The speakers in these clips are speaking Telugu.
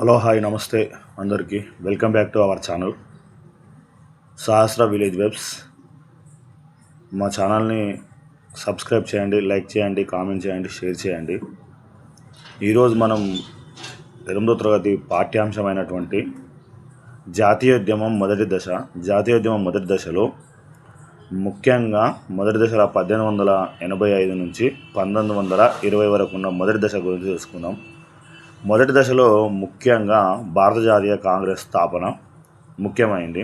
హలో హాయ్ నమస్తే అందరికీ. Welcome back to our channel. Sahasra village webs. మా ఛానల్ని సబ్స్క్రైబ్ చేయండి లైక్ చేయండి కామెంట్ చేయండి షేర్ చేయండి. ఈరోజు మనం ఎనిమిదో తరగతి పాఠ్యాంశమైనటువంటి జాతీయోద్యమం మొదటి దశ. జాతీయోద్యమం మొదటి దశలో ముఖ్యంగా మొదటి దశలో పద్దెనిమిది వందల ఎనభై ఐదు నుంచి పంతొమ్మిది వందల ఇరవై వరకు ఉన్న మొదటి దశ గురించి తెలుసుకుందాం. మొదటి దశలో ముఖ్యంగా భారత జాతీయ కాంగ్రెస్ స్థాపన ముఖ్యమైంది.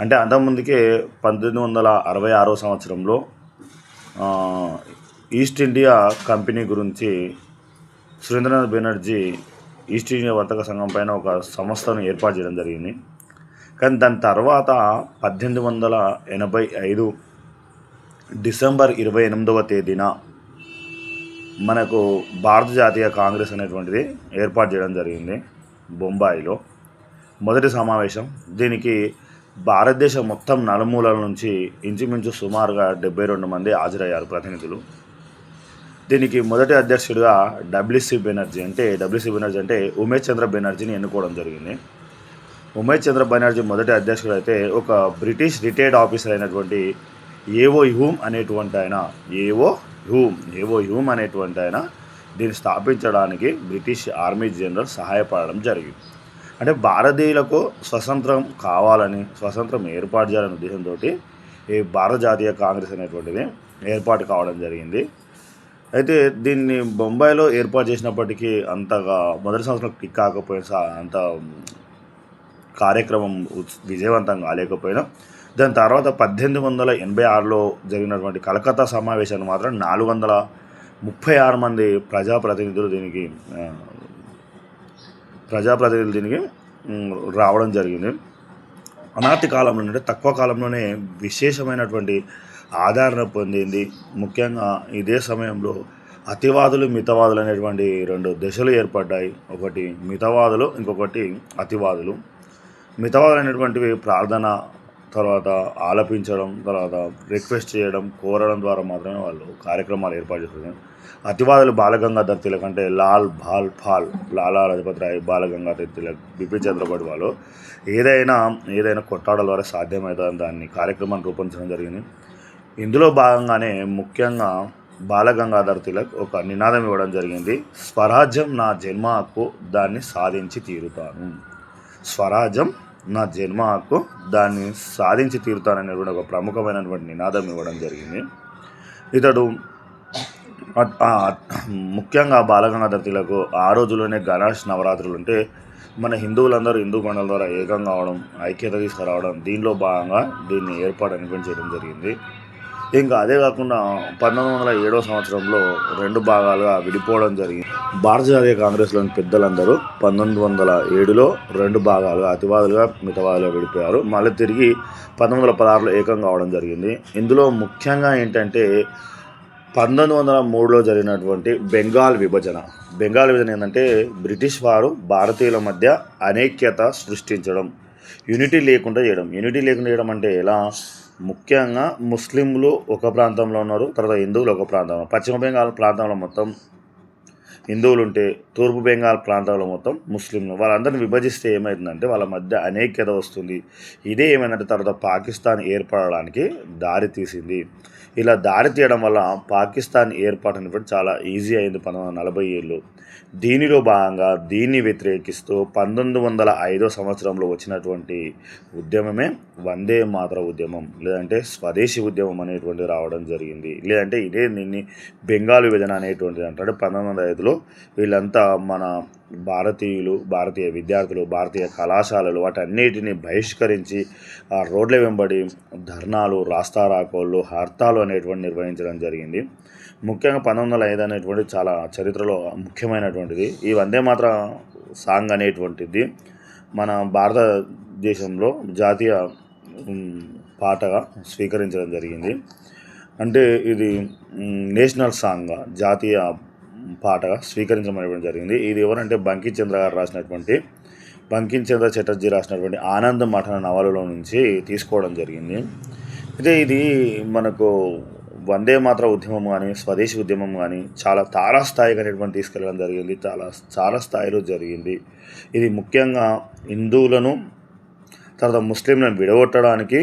అంటే అంతకుముందుకే పంతొమ్మిది వందల అరవై ఆరో సంవత్సరంలో ఈస్ట్ ఇండియా కంపెనీ గురించి సురేంద్రనాథ్ బెనర్జీ ఈస్ట్ ఇండియా వర్తక సంఘం పైన ఒక సంస్థను ఏర్పాటు చేయడం జరిగింది. కానీ దాని తర్వాత పద్దెనిమిది వందల ఎనభై ఐదు డిసెంబర్ ఇరవై ఎనిమిదవ తేదీన మనకు భారత జాతీయ కాంగ్రెస్ అనేటువంటిది ఏర్పాటు చేయడం జరిగింది బొంబాయిలో. మొదటి సమావేశం. దీనికి భారతదేశం మొత్తం నలుమూలల నుంచి ఇంచుమించు సుమారుగా డెబ్బై రెండు మంది హాజరయ్యారు ప్రతినిధులు. దీనికి మొదటి అధ్యక్షుడిగా డబ్ల్యూసి బెనర్జీ అంటే డబ్ల్యూసి బెనర్జీ అంటే ఉమేష్ చంద్ర బెనర్జీని ఎన్నుకోవడం జరిగింది. ఉమేష్ చంద్ర బెనర్జీ మొదటి అధ్యక్షుడు అయితే ఒక బ్రిటిష్ రిటైర్డ్ ఆఫీసర్ అయినటువంటి ఏవో హ్యూమ్ అనేటువంటి ఆయన ఏవో హ్యూమ్ ఏవో హ్యూమ్ అనేటువంటి ఆయన దీన్ని స్థాపించడానికి బ్రిటిష్ ఆర్మీ జనరల్ సహాయపడడం జరిగింది. అంటే భారతీయులకు స్వతంత్రం కావాలని స్వతంత్రం ఏర్పాటు చేయాలనే ఉద్దేశంతో ఈ భారత జాతీయ కాంగ్రెస్ అనేటువంటిది ఏర్పాటు కావడం జరిగింది. అయితే దీన్ని బొంబాయిలో ఏర్పాటు చేసినప్పటికీ అంతగా మొదటి సంవత్సరం క్లిక్ కాకపోయినా అంత కార్యక్రమం విజయవంతం కాలేకపోయినా దాని తర్వాత పద్దెనిమిది వందల ఎనభై ఆరులో జరిగినటువంటి కలకత్తా సమావేశాన్ని మాత్రం నాలుగు వందల ముప్పై ఆరు మంది ప్రజాప్రతినిధులు దీనికి ప్రజాప్రతినిధులు దీనికి రావడం జరిగింది. అనాతి కాలంలో అంటే తక్కువ కాలంలోనే విశేషమైనటువంటి ఆదరణ పొందింది. ముఖ్యంగా ఇదే సమయంలో అతివాదులు మితవాదులు అనేటువంటి రెండు దశలు ఏర్పడ్డాయి. ఒకటి మితవాదులు ఇంకొకటి అతివాదులు. మితవాదులు అనేటువంటివి ప్రార్థన తర్వాత ఆలపించడం తర్వాత రిక్వెస్ట్ చేయడం కోరడం ద్వారా మాత్రమే వాళ్ళు కార్యక్రమాలు ఏర్పాటు చేస్తున్నారు. అతివాదులు బాలగంగాధర్ తిలక్ అంటే లాల్ బాల్ ఫాల్ లాలా లజపతి రాయ్ బాలగంగాధర్ తిలక్ బిపిన్ చంద్రబాబు వాళ్ళు. ఏదైనా ఏదైనా కొట్టాడల ద్వారా సాధ్యమవుతుందని దాన్ని కార్యక్రమాన్ని రూపొందించడం జరిగింది. ఇందులో భాగంగానే ముఖ్యంగా బాలగంగాధర్ తిలక్ ఒక నినాదం ఇవ్వడం జరిగింది. స్వరాజ్యం నా జన్మ హక్కు దాన్ని సాధించి తీరుతాను. స్వరాజ్యం నా జన్మ హక్కు దాన్ని సాధించి తీరుతాననేటువంటి ఒక ప్రముఖమైనటువంటి నినాదం ఇవ్వడం జరిగింది. ఇతడు ముఖ్యంగా బాలగంగాధర్ తిలకు ఆ రోజుల్లోనే గణేష్ నవరాత్రులు ఉంటే మన హిందువులందరూ హిందూ పండుగల ద్వారా ఏకం కావడం ఐక్యత తీసుకురావడం దీనిలో భాగంగా దీన్ని ఏర్పాటు అనిపించడం జరిగింది. ఇంకా అదే కాకుండా పంతొమ్మిది వందల ఏడవ సంవత్సరంలో రెండు భాగాలుగా విడిపోవడం జరిగింది. భారత జాతీయ కాంగ్రెస్లోని పెద్దలందరూ పంతొమ్మిది వందల ఏడులో రెండు భాగాలుగా అతివాదులుగా మితవాదులుగా విడిపోయారు. మళ్ళీ తిరిగి పంతొమ్మిది వందల పదహారులో ఏకం కావడం జరిగింది. ఇందులో ముఖ్యంగా ఏంటంటే పంతొమ్మిది వందల మూడులో జరిగినటువంటి బెంగాల్ విభజన. బెంగాల్ విభజన ఏంటంటే బ్రిటిష్ వారు భారతీయుల మధ్య అనేక్యత సృష్టించడం యూనిటీ లేకుండా చేయడం. యూనిటీ లేకుండా చేయడం అంటే ఎలా? ముఖ్యంగా ముస్లింలు ఒక ప్రాంతంలో ఉన్నారు తర్వాత హిందువులు ఒక ప్రాంతంలో. పశ్చిమ బెంగాల్ ప్రాంతంలో మొత్తం హిందువులు ఉంటే తూర్పు బెంగాల్ ప్రాంతంలో మొత్తం ముస్లింలు. వాళ్ళందరిని విభజిస్తే ఏమైందంటే వాళ్ళ మధ్య అనేక్యత వస్తుంది. ఇదే ఏమైందంటే తర్వాత పాకిస్తాన్ ఏర్పడడానికి దారి తీసింది. ఇలా దారి తీయడం వల్ల పాకిస్తాన్ ఏర్పాటు అనేటువంటి చాలా ఈజీ అయింది పంతొమ్మిది వందల నలభై ఏళ్ళు. దీనిలో భాగంగా దీన్ని వ్యతిరేకిస్తూ పంతొమ్మిది వందల ఐదో సంవత్సరంలో వచ్చినటువంటి ఉద్యమమే వందే మాతర ఉద్యమం లేదంటే స్వదేశీ ఉద్యమం అనేటువంటిది రావడం జరిగింది. లేదంటే ఇదే దీన్ని బెంగాల్ విభజన అనేటువంటిది అంటాడు పంతొమ్మిది వందల ఐదులో వీళ్ళంతా మన భారతీయులు భారతీయ విద్యార్థులు భారతీయ కళాశాలలు వాటన్నిటిని బహిష్కరించి ఆ రోడ్ల వెంబడి ధర్నాలు రాస్తారాకోళ్ళు హర్తాలు అనేటువంటి నిర్వహించడం జరిగింది. ముఖ్యంగా పంతొమ్మిది వందల ఐదు అనేటువంటి చాలా చరిత్రలో ముఖ్యమైనటువంటిది. ఈ వందే మాత్ర సాంగ్ అనేటువంటిది మన భారతదేశంలో జాతీయ పాటగా స్వీకరించడం జరిగింది. అంటే ఇది నేషనల్ సాంగ్ జాతీయ పాటగా స్వీకరించడం అనేటువంటి జరిగింది. ఇది ఎవరంటే బంకిం చంద్ర గారు రాసినటువంటి బంకిం చంద్ర చటర్జీ రాసినటువంటి ఆనందం మఠన నవలలో నుంచి తీసుకోవడం జరిగింది. అయితే ఇది మనకు వందే మాత్ర ఉద్యమం కానీ స్వదేశీ ఉద్యమం కానీ చాలా తారస్థాయికి అనేటువంటి తీసుకెళ్ళడం జరిగింది. చాలా చాలా స్థాయిలో జరిగింది. ఇది ముఖ్యంగా హిందువులను తర్వాత ముస్లింలను విడగొట్టడానికి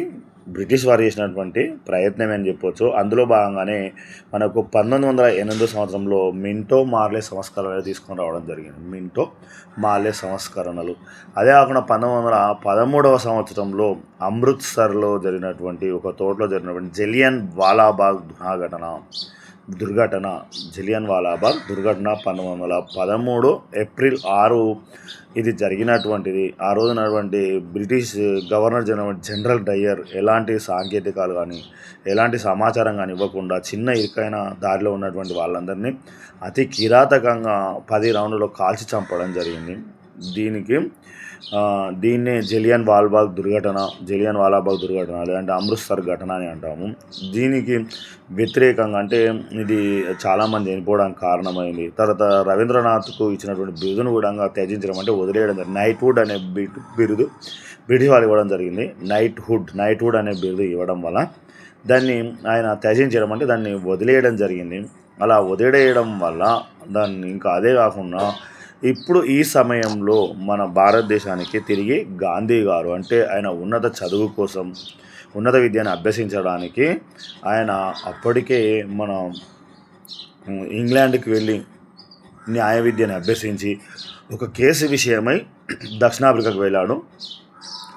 బ్రిటిష్ వారు చేసినటువంటి ప్రయత్నమే అని చెప్పొచ్చు. అందులో భాగంగానే మనకు పంతొమ్మిది వందల ఎనిమిది సంవత్సరంలో మింటో మార్లే సంస్కరణలు తీసుకొని రావడం జరిగింది. మింటో మార్లే సంస్కరణలు. అదే కాకుండా పంతొమ్మిది వందల పదమూడవ సంవత్సరంలో అమృత్సర్లో జరిగినటువంటి ఒక తోటలో జరిగినటువంటి జలియన్ వాలాబాగ్ ఘటన దుర్ఘటన. జలియన్ వాలాబాగ్ దుర్ఘటన పంతొమ్మిది వందల పదమూడు ఏప్రిల్ ఆరు. ఇది జరిగినటువంటిది. ఆ రోజునటువంటి British governor general general Dyer ఎలాంటి సాంకేతికాలు కానీ ఎలాంటి సమాచారం కానీ ఇవ్వకుండా చిన్న ఇరుకైన దారిలో ఉన్నటువంటి వాళ్ళందరినీ అతి కిరాతకంగా పది రౌండ్లో కాల్చి చంపడం జరిగింది. దీనికి దీన్నే జలియన్ వాల్బాగ్ దుర్ఘటన జలియన్ వాలాబాగ్ దుర్ఘటన లేదంటే అమృత్సర్ ఘటన అని అంటాము. దీనికి వ్యతిరేకంగా అంటే ఇది చాలామంది చనిపోవడానికి కారణమైంది. తర్వాత రవీంద్రనాథ్కు ఇచ్చినటువంటి బిరుదును కూడా త్యజించడం అంటే వదిలేయడం జరిగింది. నైట్ అనే బిరుదు బ్రిటిష్ వాళ్ళు ఇవ్వడం జరిగింది. నైట్హుడ్ నైట్హుడ్ అనే బిరుదు ఇవ్వడం వల్ల దాన్ని ఆయన త్యజించడం అంటే దాన్ని వదిలేయడం జరిగింది. అలా వదిలేయడం వల్ల దాన్ని ఇంకా అదే కాకుండా ఇప్పుడు ఈ సమయంలో మన భారతదేశానికి తిరిగి గాంధీ గారు అంటే ఆయన ఉన్నత చదువు కోసం ఉన్నత విద్యను అభ్యసించడానికి ఆయన అప్పటికే మన ఇంగ్లాండ్కి వెళ్ళి న్యాయ విద్యను అభ్యసించి ఒక కేసు విషయమై దక్షిణాఫ్రికాకు వెళ్ళాడు.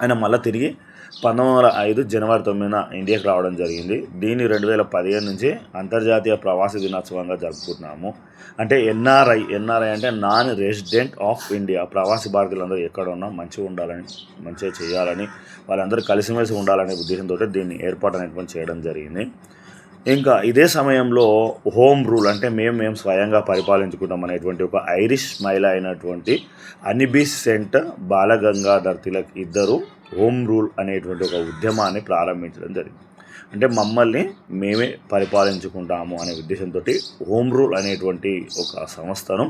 ఆయన మళ్ళీ తిరిగి పంతొమ్మిది వందల ఐదు జనవరి తొమ్మిదిన ఇండియాకి రావడం జరిగింది. దీన్ని రెండు వేల పదిహేను నుంచి అంతర్జాతీయ ప్రవాసీ దినోత్సవంగా జరుపుకుంటున్నాము. అంటే ఎన్ఆర్ఐ ఎన్ఆర్ఐ అంటే నాన్ రెసిడెంట్ ఆఫ్ ఇండియా. ప్రవాసీ భారతీయులందరూ ఎక్కడ ఉన్నా మంచిగా ఉండాలని మంచిగా చేయాలని వాళ్ళందరూ కలిసిమెలిసి ఉండాలనే ఉద్దేశంతో దీన్ని ఏర్పాటు అనేటువంటి చేయడం జరిగింది. ఇంకా ఇదే సమయంలో హోమ్ రూల్ అంటే మేము మేము స్వయంగా పరిపాలించుకుంటాం అనేటువంటి ఒక ఐరిష్ మహిళ అయినటువంటి అనిబిస్ సెంట్ బాలగంగాధర్ తిలక్ ఇద్దరు హోమ్ రూల్ అనేటువంటి ఒక ఉద్యమాన్ని ప్రారంభించడం జరిగింది. అంటే మమ్మల్ని మేమే పరిపాలించుకుంటాము అనే ఉద్దేశంతో హోమ్ రూల్ అనేటువంటి ఒక సంస్థను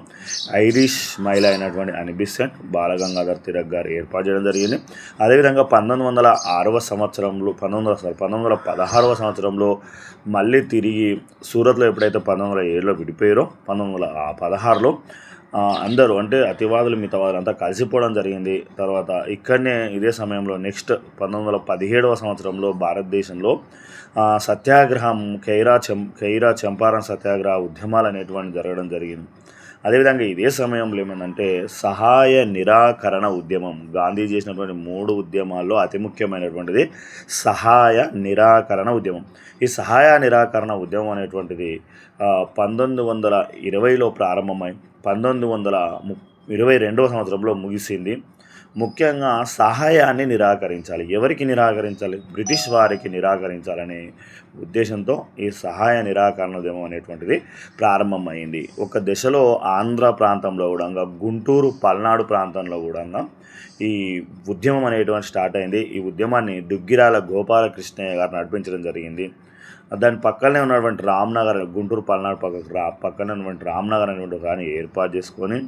ఐరిష్ మహిళ అయినటువంటి అనిబిసెంట్ బాలగంగాధర్ తిలక్ గారు ఏర్పాటు చేయడం జరిగింది. అదేవిధంగా పంతొమ్మిది వందల ఆరవ సంవత్సరంలో పంతొమ్మిది వందల సారీ పంతొమ్మిది వందల పదహారవ సంవత్సరంలో మళ్ళీ తిరిగి సూరత్లో ఎప్పుడైతే పంతొమ్మిది వందల ఏడులో విడిపోయారో పంతొమ్మిది వందల పదహారులో అందరూ అంటే అతివాదులు మితవాదులు అంతా కలిసిపోవడం జరిగింది. తర్వాత ఇక్కడనే ఇదే సమయంలో నెక్స్ట్ పంతొమ్మిది వందల పదిహేడవ సంవత్సరంలో భారతదేశంలో సత్యాగ్రహం ఖైరా చెం ఖైరా చంపారన్ సత్యాగ్రహ ఉద్యమాలు అనేటువంటి జరగడం జరిగింది. అదేవిధంగా ఇదే సమయంలో ఏమైందంటే సహాయ నిరాకరణ ఉద్యమం. గాంధీ చేసినటువంటి మూడు ఉద్యమాల్లో అతి ముఖ్యమైనటువంటిది సహాయ నిరాకరణ ఉద్యమం. ఈ సహాయ నిరాకరణ ఉద్యమం అనేటువంటిది పంతొమ్మిది వందల ఇరవైలో ప్రారంభమై పంతొమ్మిది వందల ము ఇరవై రెండవ సంవత్సరంలో ముగిసింది. ముఖ్యంగా సహాయాన్ని నిరాకరించాలి. ఎవరికి నిరాకరించాలి? బ్రిటిష్ వారికి నిరాకరించాలనే ఉద్దేశంతో ఈ సహాయ నిరాకరణ ఉద్యమం అనేటువంటిది ప్రారంభమైంది. ఒక దశలో ఆంధ్ర ప్రాంతంలో కూడా గుంటూరు పల్నాడు ప్రాంతంలో కూడా ఈ ఉద్యమం అనేటువంటి స్టార్ట్ అయింది. ఈ ఉద్యమాన్ని దుగ్గిరాల గోపాలకృష్ణయ్య గారు నడిపించడం జరిగింది. దాని పక్కనే ఉన్నటువంటి రామ్నగర్ గుంటూరు పల్నాడు పక్క పక్కనే ఉన్నటువంటి రామ్నగర్ అనేటువంటి కానీ దాన్ని ఏర్పాటు చేసుకొని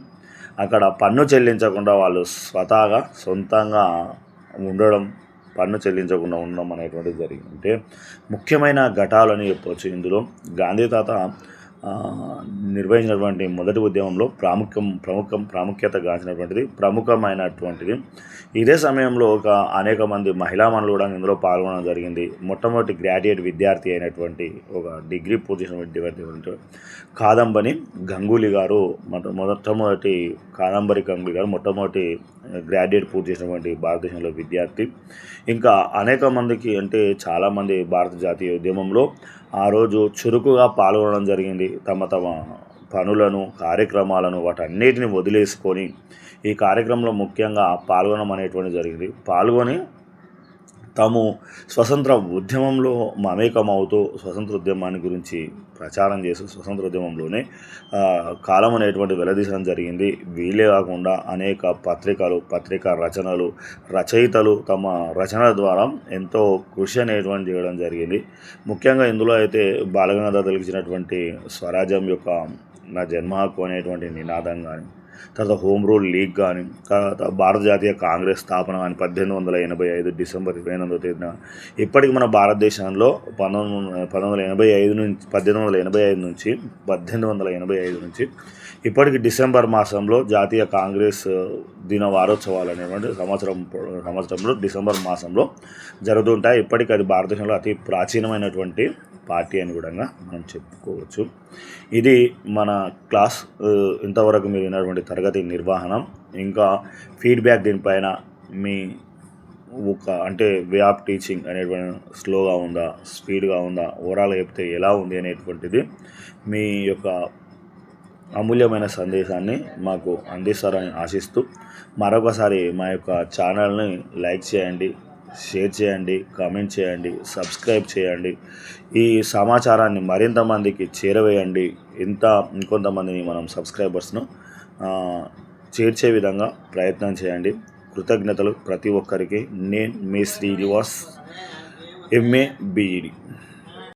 అక్కడ పన్ను చెల్లించకుండా వాళ్ళు స్వతహాగా సొంతంగా ఉండడం పన్ను చెల్లించకుండా ఉండడం అనేటువంటిది జరిగింది. అంటే ముఖ్యమైన ఘటాలని చెప్పవచ్చు ఇందులో. గాంధీ తాత నిర్వహించినటువంటి మొదటి ఉద్యమంలో ప్రాముఖ్యం ప్రముఖం ప్రాముఖ్యత గాంచినటువంటిది ప్రముఖమైనటువంటిది. ఇదే సమయంలో ఒక అనేక మంది మహిళా మనులు కూడా ఇందులో పాల్గొనడం జరిగింది. మొట్టమొదటి గ్రాడ్యుయేట్ విద్యార్థి అయినటువంటి ఒక డిగ్రీ పూర్తి చేసినటువంటి విద్యార్థి కాదంబని గంగూలీ గారు మొట్టమొదటి కాదంబరి గంగూలీ గారు మొట్టమొదటి గ్రాడ్యుయేట్ పూర్తి చేసినటువంటి భారతదేశంలో విద్యార్థి. ఇంకా అనేక మందికి అంటే చాలామంది భారత జాతీయ ఉద్యమంలో ఆ రోజు చురుకుగా పాల్గొనడం జరిగింది. తమ తమ పనులను కార్యక్రమాలను వాటన్నిటిని వదిలేసుకొని ఈ కార్యక్రమంలో ముఖ్యంగా పాల్గొనడం అనేటువంటి జరిగింది. పాల్గొని తాము స్వతంత్ర ఉద్యమంలో మమేకమవుతూ స్వతంత్ర ఉద్యమాన్ని గురించి ప్రచారం చేస్తూ స్వతంత్ర ఉద్యమంలోనే కాలం అనేటువంటి వెలదీసడం జరిగింది. వీలే కాకుండా అనేక పత్రికలు పత్రికా రచనలు రచయితలు తమ రచనల ద్వారా ఎంతో కృషి అనేటువంటి చేయడం జరిగింది. ముఖ్యంగా ఇందులో అయితే బాలగంగాధర్ తెలిసినటువంటి స్వరాజ్యం యొక్క నా జన్మ హక్కు అనేటువంటి నినాదం కానీ తర్వాత హోమ్ రూల్ లీగ్ కానీ తర్వాత భారత జాతీయ కాంగ్రెస్ స్థాపన కానీ పద్దెనిమిది వందల ఎనభై ఐదు డిసెంబర్ ఇరవై ఎనిమిదో తేదీన. ఇప్పటికి మన భారతదేశంలో పంతొమ్మిది పంతొమ్మిది వందల ఎనభై ఐదు నుంచి పద్దెనిమిది వందల ఎనభై ఐదు నుంచి పద్దెనిమిది వందల ఎనభై ఐదు నుంచి ఇప్పటికి డిసెంబర్ మాసంలో జాతీయ కాంగ్రెస్ దిన వారోత్సవాలు అనేటువంటి సంవత్సరం సంవత్సరంలో డిసెంబర్ మాసంలో జరుగుతుంటాయి. ఇప్పటికి అది భారతదేశంలో అతి ప్రాచీనమైనటువంటి పార్టీ అని కూడా మనం చెప్పుకోవచ్చు. ఇది మన క్లాస్ ఇంతవరకు మీరు విన్నటువంటి తరగతి నిర్వహణ ఇంకా ఫీడ్బ్యాక్ దీనిపైన మీ ఒక అంటే వే ఆఫ్ టీచింగ్ అనేటువంటి స్లోగా ఉందా స్పీడ్గా ఉందా ఓవరాల్గా చెప్తే ఎలా ఉంది అనేటువంటిది మీ యొక్క అమూల్యమైన సందేశాన్ని మాకు అందిస్తారని ఆశిస్తూ మరొకసారి మా యొక్క ఛానల్ని లైక్ చేయండి షేర్ చేయండి కామెంట్ చేయండి సబ్స్క్రైబ్ చేయండి. ఈ సమాచారాన్ని మరింత మందికి చేరవేయండి. ఇంత ఇంకొంతమందిని మనం సబ్స్క్రైబర్స్ను చేర్చే విధంగా ప్రయత్నం చేయండి. కృతజ్ఞతలు ప్రతి ఒక్కరికి. నేను మీ శ్రీనివాస్ ఎంఏ బీఈడి